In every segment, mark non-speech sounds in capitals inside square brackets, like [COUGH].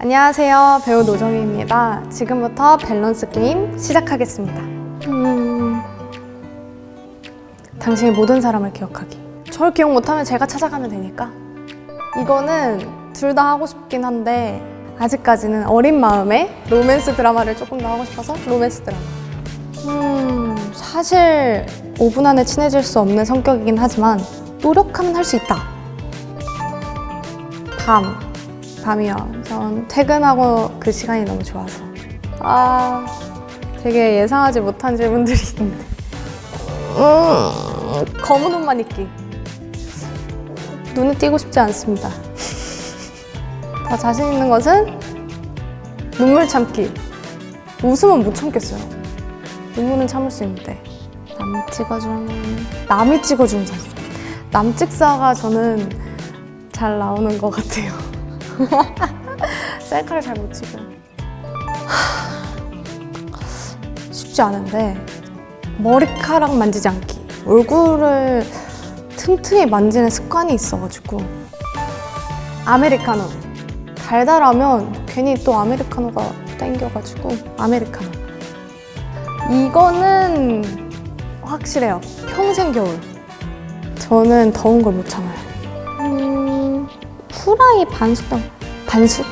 안녕하세요. 배우 노정희입니다. 지금부터 밸런스 게임 시작하겠습니다. 음... 당신의 모든 사람을 기억하기. 저를 기억 못하면 제가 찾아가면 되니까. 이거는 둘 다 하고 싶긴 한데 아직까지는 어린 마음에 로맨스 드라마를 조금 더 하고 싶어서 로맨스 드라마. 음, 사실 5분 안에 친해질 수 없는 성격이긴 하지만 노력하면 할 수 있다. 밤. 밤이요. 전 퇴근하고 그 시간이 너무 좋아서. 아, 되게 예상하지 못한 질문들이 있는데. 음, 검은 옷만 입기. 눈에 띄고 싶지 않습니다. 더 자신 있는 것은 눈물 참기. 웃음은 못 참겠어요. 눈물은 참을 수 있는데. 남 찍어주는, 남이 찍어주는 사진. 남 찍사가 저는 잘 나오는 것 같아요. [LAUGHS] 셀카를 잘 못 찍어요. 하, 쉽지 않은데 머리카락 만지지 않기. 얼굴을 틈틈이 만지는 습관이 있어가지고 아메리카노. 달달하면 괜히 또 아메리카노가 땡겨가지고 아메리카노. 이거는 확실해요. 평생 겨울. 저는 더운 걸 못 참아요. 음, 후라이 반숙, 반숙?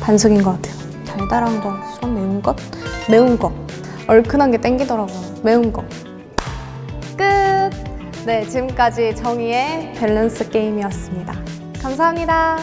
반숙인 것 같아요. 달달한 거, 좀 매운 것? 매운 거. 얼큰한 게 땡기더라고요. 매운 거. 끝! 네, 지금까지 정의의 밸런스 게임이었습니다. 감사합니다.